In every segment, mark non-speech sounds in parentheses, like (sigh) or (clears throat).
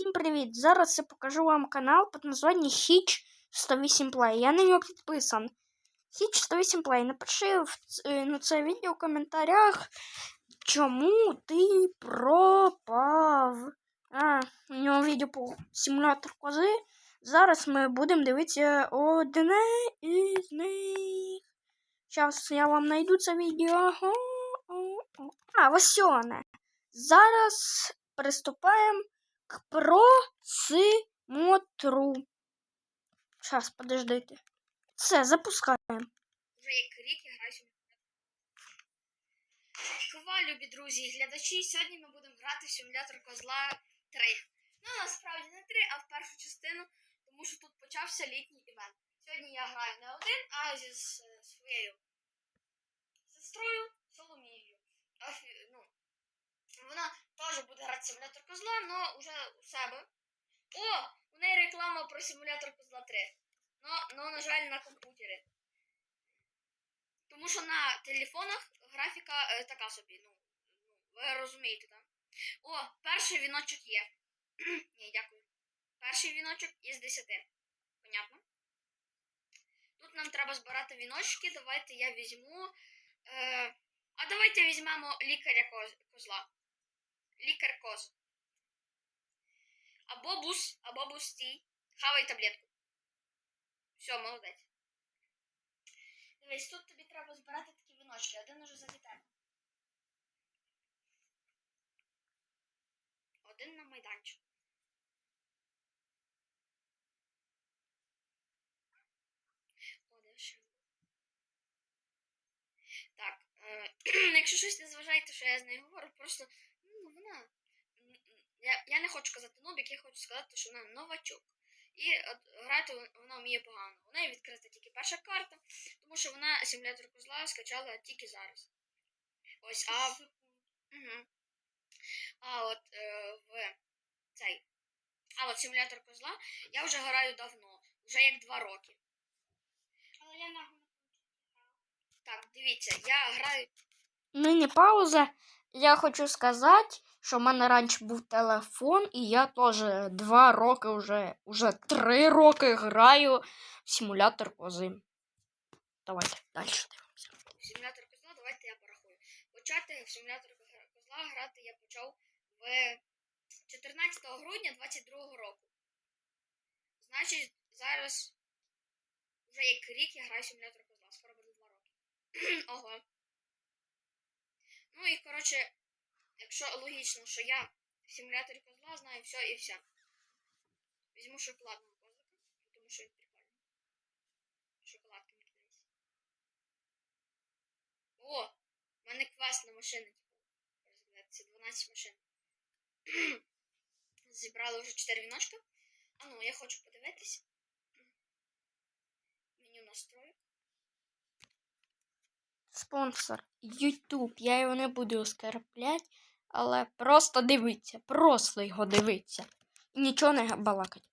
Всім привіт! Зараз я покажу вам канал під названням Хіч 108 Play. Я на нього підписан. Хіч 108 Play. Напиши в е, на це відео в коментарях, чому ти пропав. А, у нього відео по симулятор кози. Зараз ми будемо дивитися одне із них. Зараз я вам знайду це відео. А, ось воно. Зараз приступаємо к просмотру. Сейчас, подождите. Все, запускаємо. Вже я граю. Кова, любі друзі і глядачі. Сьогодні ми будемо грати в симулятор козла 3. Ну, насправді не 3, а в першу частину, тому що тут почався літній івент. Сьогодні я граю не один, а зі своєю сестрою Соломією. Ну, вона теж буде грати симулятор козла, але вже у себе. О! У неї реклама про симулятор козла 3. Но, но, на жаль, на комп'ютері. Тому що на телефонах графіка е, така собі. Ну, ну, ви розумієте, так? О, перший віночок є. (clears throat) Ні, дякую. Перший віночок із 10. Понятно? Тут нам треба збирати віночки. Давайте я візьму. Е, а давайте візьмемо лікаря козла. Лікар коз. Або бус, або бустій. Хавай таблетку. Все, молодець. Дивись, тут тобі треба збирати такі віночки. Один уже залітає. Один на майданчик. Так, е, (clears throat) якщо щось не зважаєте, що я з нею говорю, просто м, Я, я не хочу казати нубік, я хочу сказати, що вона новачок. І от грати вона вміє погано. У неї відкрита тільки перша карта, тому що вона симулятор козла скачала тільки зараз. Ось, а в... Угу. А от е, в цей. А от симулятор козла я вже граю давно, вже як два роки. Але я на Так, дивіться, я граю. Нині пауза. Я хочу сказати, що в мене раніше був телефон, і я теж два роки вже, уже три роки граю в симулятор кози. Давайте далі дивимося. в симулятор козла, давайте я порахую. Почати в симулятор козла грати я почав в 14 грудня 22 року. Значить, зараз вже як рік я граю в симулятор козла, скоро буде 2 роки. (clears throat) Ого. Ну і коротше, якщо логічно, що я в симуляторі козла знаю все і все. Візьму шоколадного козлика, тому що він прикольний. Шоколадки дивись. О! У мене квест на машини, типу. Розглядатися 12 машин. (clears throat) Зібрали вже 4 віночка. А ну, я хочу подивитись. Меню настрою. Спонсор YouTube. Я його не буду оскарпляти, але просто дивіться, просто його дивіться. І нічого не балакать.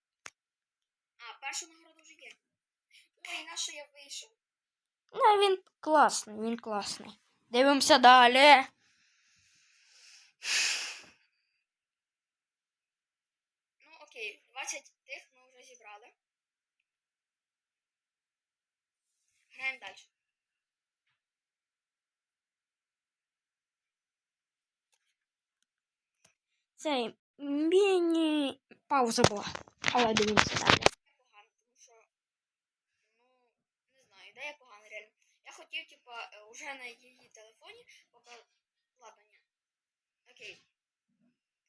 А, перша нагорода вже є. Ой, на що я вийшов? Ну, він класний, він класний. Дивимося далі. Ну, окей, 20 тих ми вже зібрали. Граємо далі. Це міні пауза була. Але дивимося далі. Ну, не знаю, ідея погана, реально. Я хотів, типа, е, уже на її телефоні поки. Ладно, ні. Окей.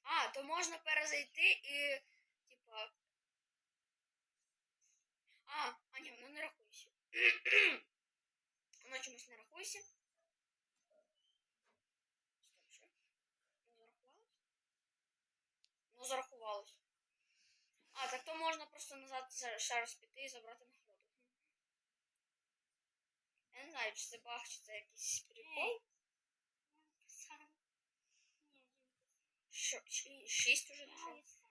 А, то можна перезайти і, типа. А, а ні, воно не рахується. (clears throat) Воно чомусь не рахується. Стоп, що? Не зарахувалось? Ну, зарахувалось. А, так то можна просто назад за- ще раз піти і забрати нагороду. Я не знаю, чи це баг, чи це якийсь прикол. Що, шість уже жінка.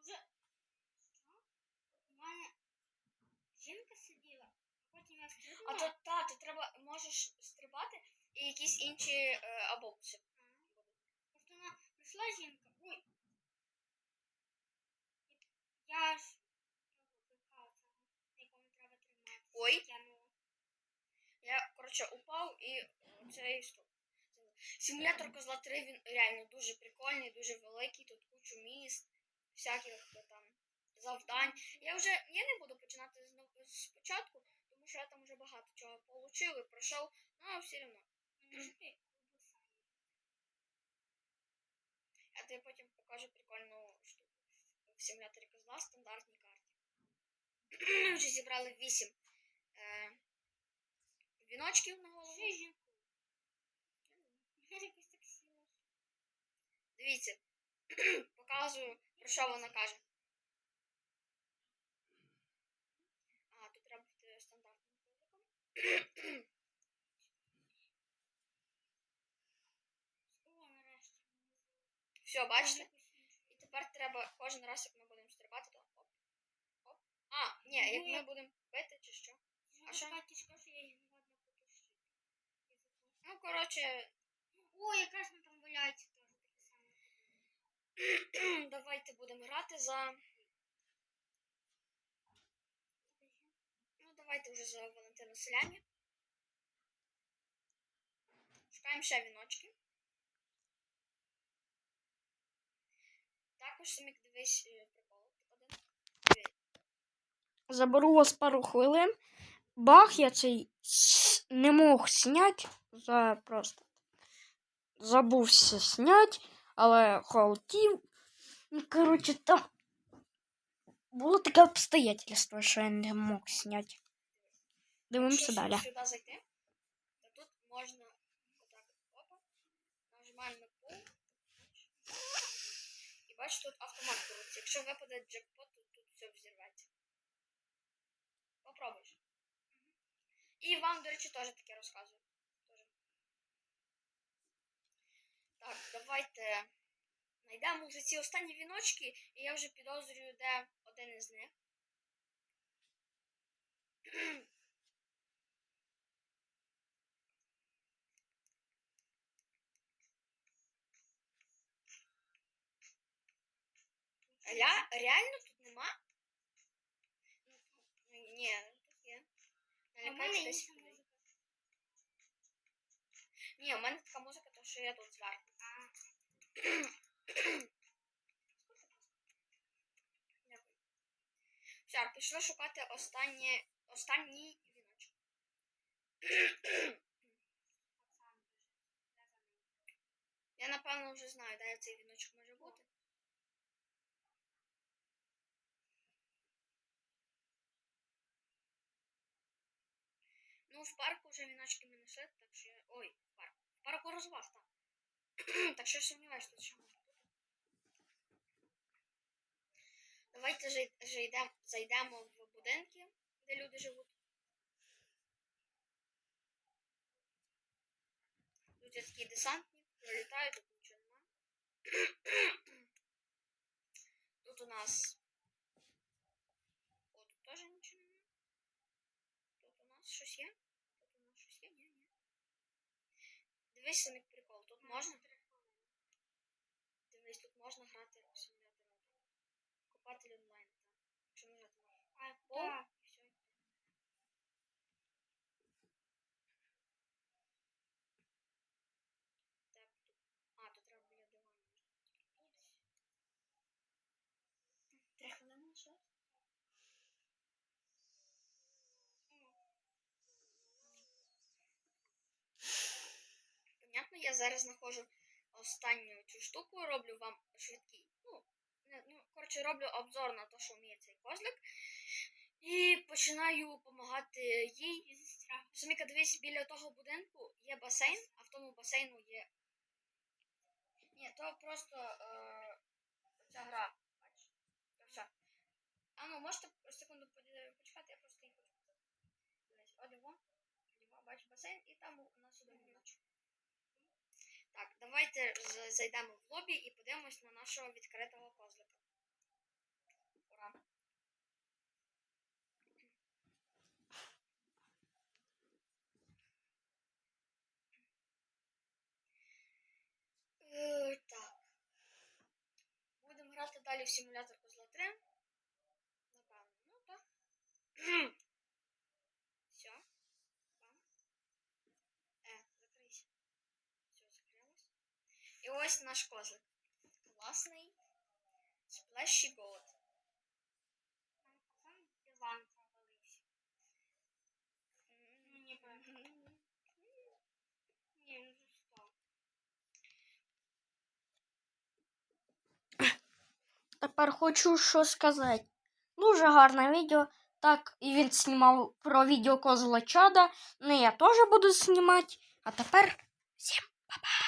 Уже. У мене жінка сиділа, потім я А то та, ти треба можеш стрибати і якісь інші е, абобуси. Просто вона прийшла жінка. ось. Ой. Я, коротше, упав і цей штук. Симулятор Козла 3 він реально дуже прикольний, дуже великий, тут кучу міст, всяких е, там завдань. Я вже я не буду починати знову спочатку, тому що я там вже багато чого получив і пройшов, але все одно. Я тобі потім покажу прикольну в симуляторі козла стандартній карті. Ми вже зібрали 8 е, віночків на голову. Дивіться, (clears throat) показую, про що вона каже. А, тут треба бути стандартним козаком. Все, бачите? Треба кожен раз, як ми будемо стрибати, то оп. Оп. А, ні, як ми будемо бити чи що. А що? Батюшка, що я їх не ладно потушити. Ну, коротше, О, якраз ми там валяється теж таке саме. (clears throat) давайте будемо грати за. Ну, давайте вже за Валентина Селяні. Шукаємо ще віночки. Також самі дивись е, прикол. Один. Заберу вас пару хвилин. Бах я цей не мог зняти. За просто забувся зняти, але хотів. Ну, коротше, там було таке обстоятельство, що я не мог зняти. Дивимося далі. сюди зайти, то тут можна отак от, опа, нажимаємо на пул. І бачиш, тут автомат крутиться. Якщо випаде джекпот, то тут все взірветься. Попробуєш. І вам, до речі, теж таке розказую. Тоже. Так, давайте знайдемо вже ці останні віночки, і я вже підозрюю, де один із них. Ля, реально тут нема? Ні, тут є. Десь. Ні, у мене така музика, то що я тут. Дякую. Все, пішли шукати останнє, останній віночок. Я напевно вже знаю, де цей віночок може бути. Ну, в парку вже віночки ми знайшли, так що. Ой, в парку. В парку розваг там. (clears throat) так що тут що може бути. Давайте йдем, зайдемо в будинки, де люди живуть. Тут є такий десантник, тут нічого нема. (clears throat) Тут у нас. О, тут теж нічого нема. Тут у нас щось є. Тут у нас щось є, ні, ні. Дивись самі прикол. Тут можна. Дивись, тут можна грати в симулятор. Копатель онлайн. Так. Якщо нажати на А, пол, так. і все. Так, тут. А, тут треба біля дивану. Три хвилини лишилось? Понятно, я зараз знаходжу останню цю штуку, роблю вам швидкий. Ну, ну коротше, роблю обзор на те, що вміє цей козлик. І починаю допомагати їй. Саміка, дивись, біля того будинку є басейн, а в тому басейну є. Ні, то просто е, ця гра. Все. А ну, можете секунду почекати, я просто їх хочу одиво, бачиш басейн, і там у нас один віночок. Так, давайте зайдемо в лобі і подивимось на нашого відкритого козлика. Ура! Е, Так. Будемо грати далі в симулятор козла 3. Напевно, ну так. Ось наш козлик. Класний. Сплеші голод. Там диван провалився. Ну, ніби. Ні, ну що. Тепер хочу що сказати. Дуже гарне відео. Так, і він знімав про відео козла чада. Ну, я теж буду знімати. А тепер всім па-па!